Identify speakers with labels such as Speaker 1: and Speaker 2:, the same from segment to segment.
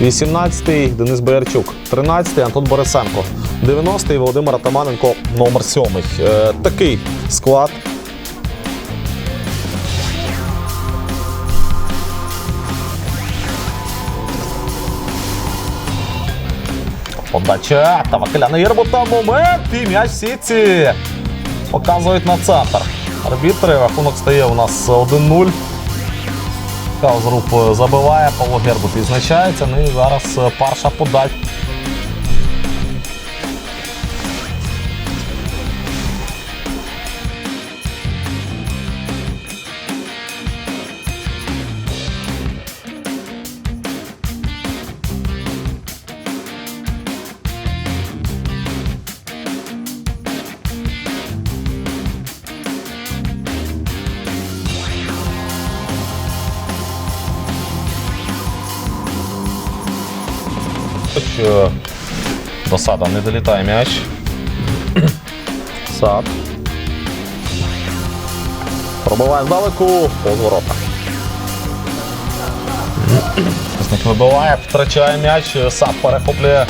Speaker 1: 18-й Денис Боярчук, 13-й Антон Борисенко, 90-й Володимир Атаманенко, номер 7. Е, такий склад. Подача та Вакиляна Єрбота. Момент і м'яч в сітці. Показують на центр. Арбітри. Рахунок стає у нас 1-0. Каузруп забиває, Павло Гербут відзначається. Ну і зараз е, парша подач. Е, До сада не долітає м'яч. Сад. Пробиває здалеку. Позворота. Зник вибиває, втрачає м'яч. Сад перехоплює.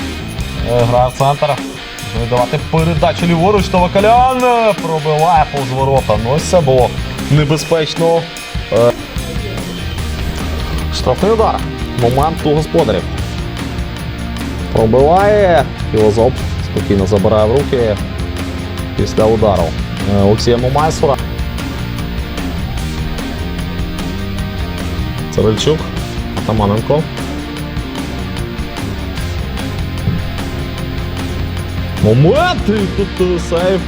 Speaker 1: е, Грає в центр. Давати передачу ліворуч та Вакалян. Пробиває повз ворота. Ну ось це було небезпечно. Е, Штрафний удар. Момент у господарів. Пробиває. Філозоф спокійно забирає в руки після удару. Е, Олексія Момайсура. Царильчук. Атаманенко. Момент! І Тут е, сейв.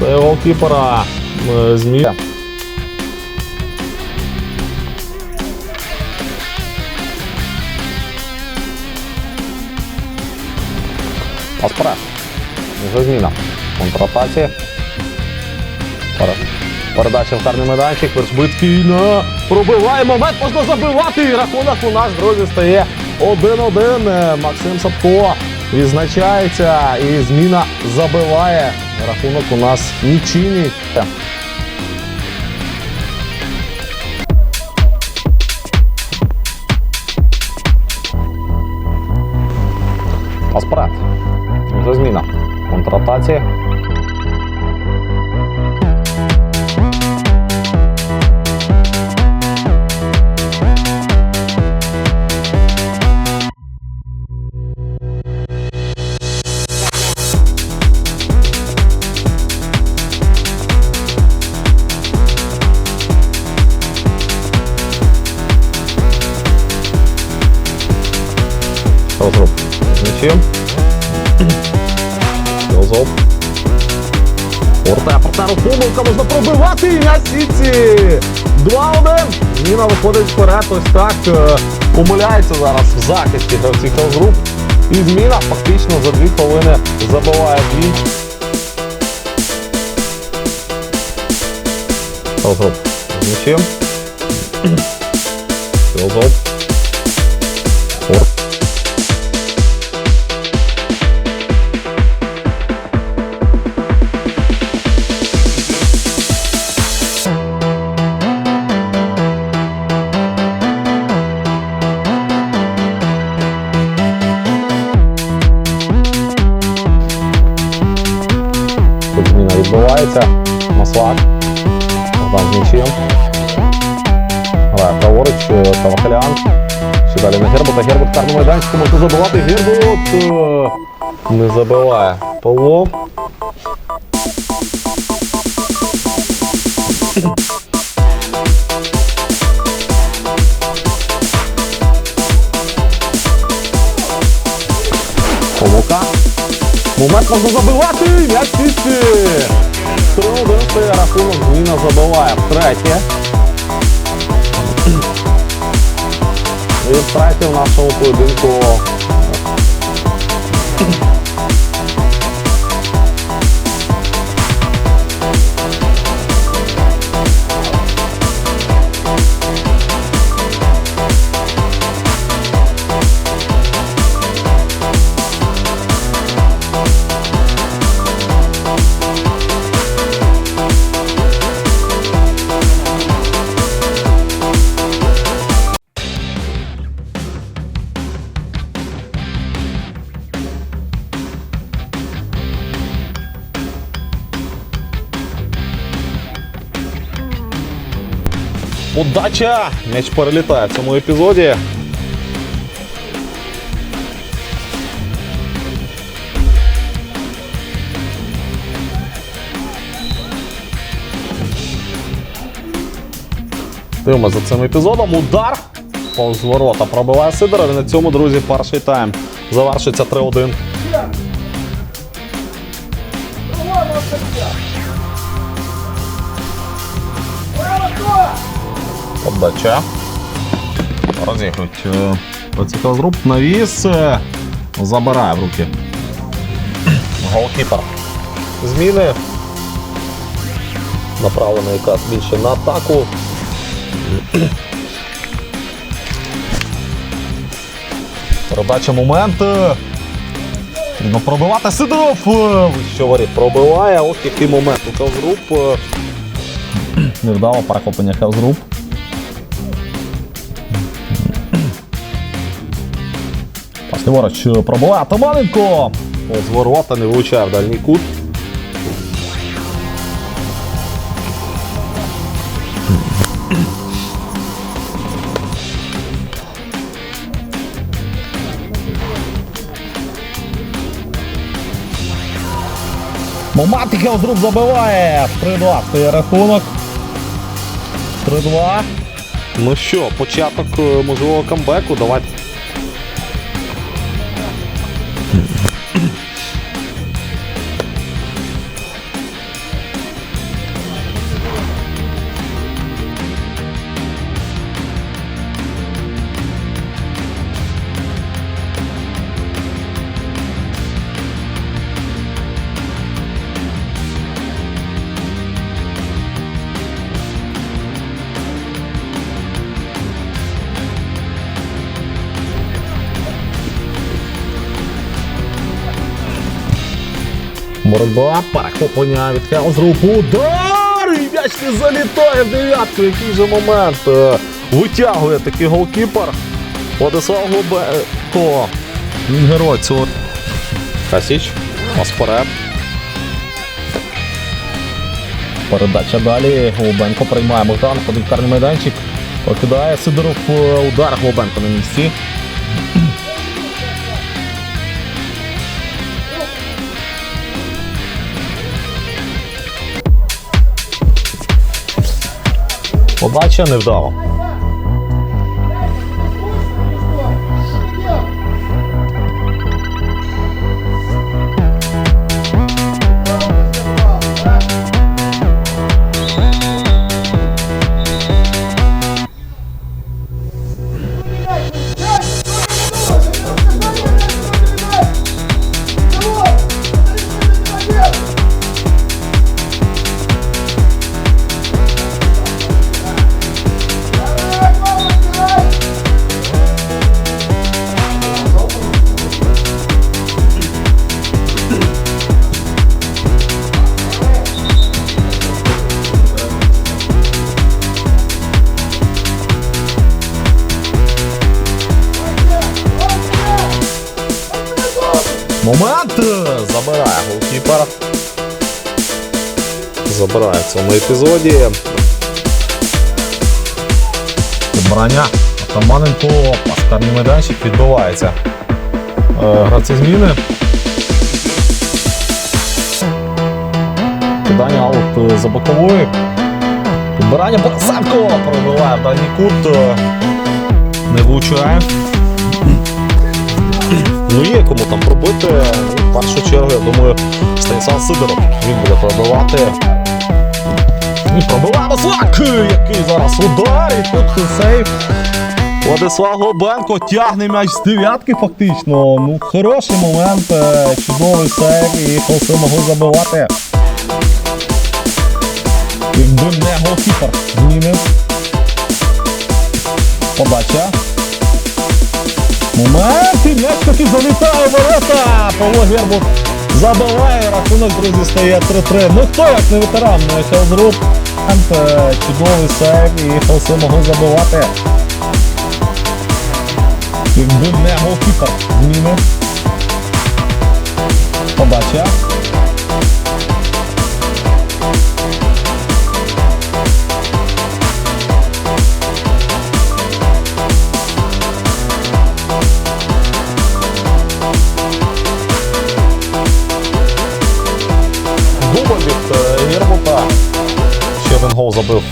Speaker 1: Сейв голкіпера. Е, Змія. Пас. Вже зміна. Контратація. Передача в карний майданчик. Вершбицький на пробиває момент. Можна забивати. І рахунок у нас, друзі, стає 1-1. Е, Максим Сапко відзначається. І зміна забиває. Рахунок у нас нічийний. Контратація. Розруб. Нічим. Повертає помилка, можна пробивати і на сіці. 2-1. Зміна виходить вперед. Ось так. е, Помиляється зараз в захисті гравці Хелзруп. І зміна фактично за 2 хвилини забиває дві. Хелзруп. З м'ячем. Філозоф. Тавахалян. Ще далі на Гербота. Гербот в карному майданчику може забивати. Гербот е, не забиває. Павло. Помилка. Момент можна забивати! М'яч сісти! 3-1 рахунок зміна забиває втретє. І втретє в нашому поєдинку. Подача! М'яч перелітає в цьому епізоді. Дивимося за цим епізодом. Удар повз ворота пробиває Сидоров. І на цьому, друзі, перший тайм завершиться 3-1. Подача. Розігрують. Оцікав зруб навіс. Забирає в руки. Голкіпер. Зміни. Направлено якраз більше на атаку. Передача момент. Ну, пробивати Сидоров. Що воріт пробиває. Ось який момент у Хелзруп. е, Невдало перехоплення Хелзруп. Ліворуч пробиває Атаманенко. З ворота не влучає в дальній кут. І Хелзруп забиває. 3-2 стає рахунок. 3-2. Ну що, початок е, можливого камбеку. Давайте. うん。Боротьба, перехоплення від Хелзрупу. Удар! І м'яч залітає в дев'ятку. Який же момент. Е, Витягує такий голкіпер. Владислав Глобенко. Він герой цього. Касіч. Вперед. Передача далі. Глобенко приймає Богдан. Ходить в карний майданчик. Покидає Сидоров. Е, Удар Глобенко на місці. Подача невдало. Забирає голкіпер. Забирає в цьому епізоді. Підбирання. Атаманенко. Паскарний майданчик відбувається. Е, Гравці зміни. Кидання аут е, за бокової. Підбирання Борисенко пробиває в дальній кут. е, Не влучає. Ну є кому там пробити. В першу чергу, я думаю, Станіслав Сидоров. Він буде пробивати. І пробиває Маслак! Який зараз удар! І тут сейф. Владислав Глобенко тягне м'яч з дев'ятки фактично. Ну, хороший момент, е, чудовий сейв і Холси могли забивати. Якби не голкіпер змінив. Подача. Момент, і м'яч таки залітає ворота. Павло Гербут забиває, рахунок, друзі, стає 3-3. Ну хто як не ветеран, Хелзруп. Чудовий сейв і Холси могли забивати. Якби не голкіпер зміни. Подача.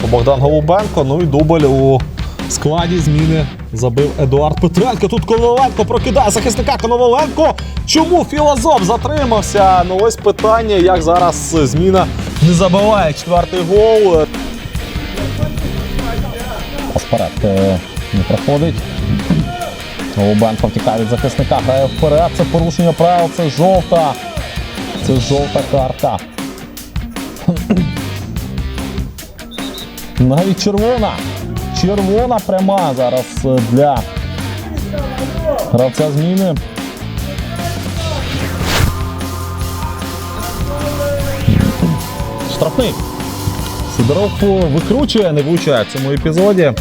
Speaker 1: Богдан Голубенко. Ну і дубль у складі зміни забив Едуард Петренко. Тут Коноваленко прокидає захисника Коноваленко. Чому філозоф затримався? Ну ось питання, як зараз зміна не забиває четвертий гол. Вперед е, не проходить. Голубенко втікає від захисника, грає вперед. Це порушення правил, це жовта. Це жовта картка. Навіть червона. Червона пряма зараз е, для гравця зміни. Штрафний. Сидоров викручує, не влучає в цьому епізоді.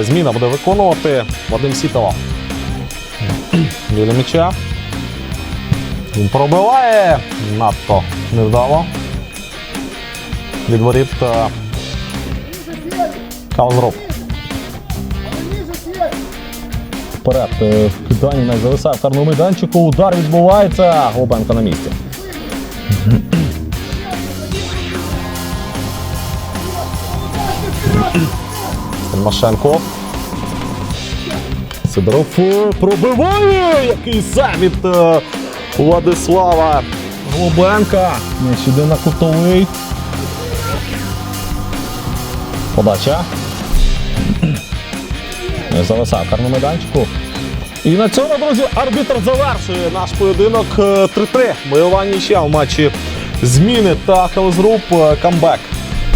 Speaker 1: Зміна буде виконувати Вадим Сітова. Біля м'яча. Він пробиває надто невдало. Від воріт е, Вперед. е, Кидання не зависає в карному майданчику. Удар відбувається. Голубенко на місці. Тимошенко. Сидоров е, пробиває! Який заміт е, Владислава Голубенка. М'яч іде на кутовий. Подача. Зависав в майданчику. І на цьому, друзі, арбітр завершує наш поєдинок е, 3-3. Бойова нічия в матчі зміни та Хелзруп е, камбек.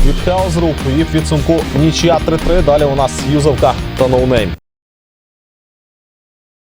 Speaker 1: Від Хелзруп і в підсумку нічия 3-3. Далі у нас юзовка та ноунейм.